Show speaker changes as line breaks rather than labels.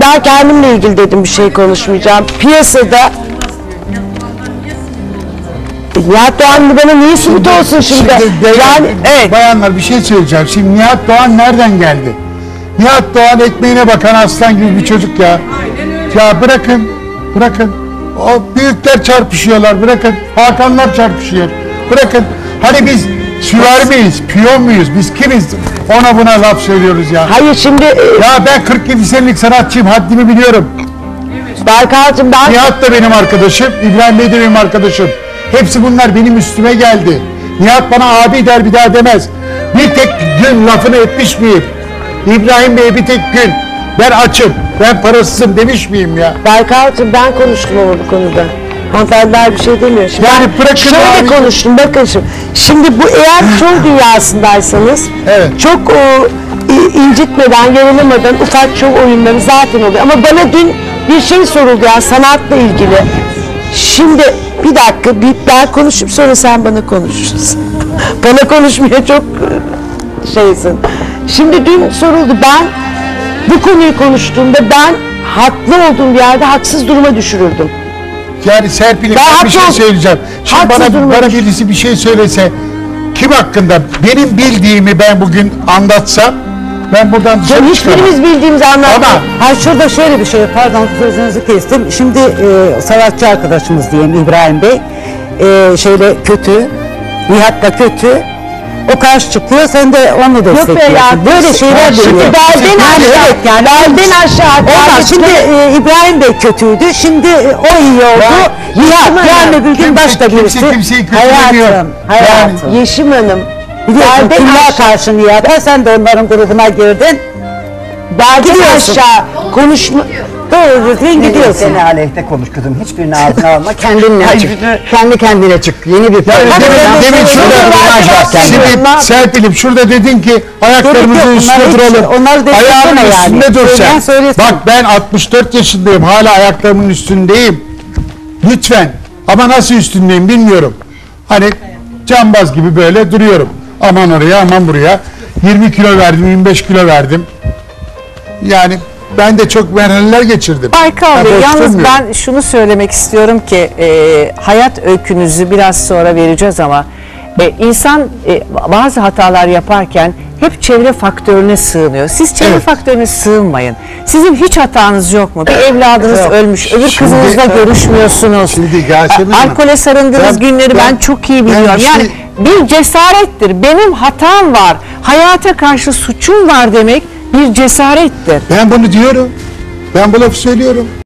ben kendimle ilgili dedim bir şey konuşmayacağım. Piyasada Nihat Doğan bana niye sübut olsun şimdi?
beyler-
yani evet.
Bayanlar bir şey söyleyeceğim. Şimdi Nihat Doğan nereden geldi? Nihat Doğan ekmeğine bakan aslan gibi bir çocuk ya. Ya bırakın, bırakın. O büyükler çarpışıyorlar, bırakın. Hakanlar çarpışıyor, bırakın. Hani biz süvari miyiz, piyon muyuz, biz kimiz? Ona buna laf söylüyoruz ya.
Hayır şimdi e,
Ya ben 47 senelik sanatçıyım, haddimi biliyorum.
Berkan'cığım ben
Nihat da benim arkadaşım, İbrahim Bey de benim arkadaşım. Hepsi bunlar benim üstüme geldi. Nihat bana abi der bir daha demez. Bir tek gün lafını etmiş miyim? İbrahim Bey bir tek gün. Ben açım, ben parasızım demiş miyim ya?
Berkan'cığım ben konuştum ama bu konuda. Hanımefendiler bir şey demiyor. Şimdi
Yani bırakın
şöyle
abi.
konuştum bakın şimdi. Şimdi bu eğer şov dünyasındaysanız
Evet.
çok o, incitmeden, yorulmadan ufak şov oyunları zaten oluyor. Ama bana dün bir şey soruldu yani sanatla ilgili. Şimdi bir dakika bir ben konuşup sonra sen bana konuşursun. bana konuşmaya çok şeysin. Şimdi dün soruldu ben bu konuyu konuştuğumda ben haklı olduğum bir yerde haksız duruma düşürüldüm.
Yani Serpil'im
Ben
bir şey söyleyeceğim. Şimdi bana, bana birisi bir şey söylese, kim hakkında benim bildiğimi ben bugün anlatsam, ben buradan dışarı
Yani
çıkamam.
hiçbirimiz bildiğimiz anlattık.
Ama
Ha şurada şöyle bir şey, pardon sözünüzü kestim. Şimdi e, sanatçı arkadaşımız diyeyim İbrahim Bey, e, şeyle kötü, Nihat'la kötü. O karşı çıkıyor, sen de onu destekliyorsun.
ya,
Böyle şeyler
Şimdi
dönüyor.
belden aşağı, belden aşağı.
Olmaz. Şimdi e, İbrahim Bey kötüydü, şimdi e, o iyi oldu. Nihat, yarın öbür gün
kimse-
başka
kimse
birisi.
kimseyi kötülemiyor.
Hayatım, hayatım.
Yeşim Hanım,
Biliyorsun
belden
kimliğe
aşağı,
karşı Nihat'a, sen de onların grubuna girdin.
belden
Gidiyorsun.
aşağı konuşma.
Doğru düzgün gidiyorsun.
Seni aleyhte konuş kızım. Hiçbirini ağzına alma. Kendinle çık. Kendi kendine çık. Yeni bir
Yani demin, demin
de
şurada, şimdi Serpil'im şurada dedin ki ayaklarımızın üstünde duralım. Ayağımın
yani.
üstünde dur sen. Bak ben 64 yaşındayım hala ayaklarımın üstündeyim. Lütfen ama nasıl üstündeyim bilmiyorum. Hani cambaz gibi böyle duruyorum. Aman oraya aman buraya. 20 kilo verdim 25 kilo verdim. Yani ben de çok merhaleler geçirdim.
Baykal Bey yalnız ben şunu söylemek istiyorum ki e, hayat öykünüzü biraz sonra vereceğiz ama e, insan e, bazı hatalar yaparken hep çevre faktörüne sığınıyor. Siz çevre
Evet.
faktörüne sığınmayın. Sizin hiç hatanız yok mu? Bir evladınız
Yok.
ölmüş, öbür
Şimdi-
kızınızla görüşmüyorsunuz.
Şimdi Yasemin
Alkole sarındığınız
ben-
günleri ben,
ben-
çok iyi
ben
biliyorum.
bir
yani
şey-
bir cesarettir. Benim hatam var. Hayata karşı suçum var demek bir cesarettir.
Ben bunu diyorum. Ben bu lafı söylüyorum.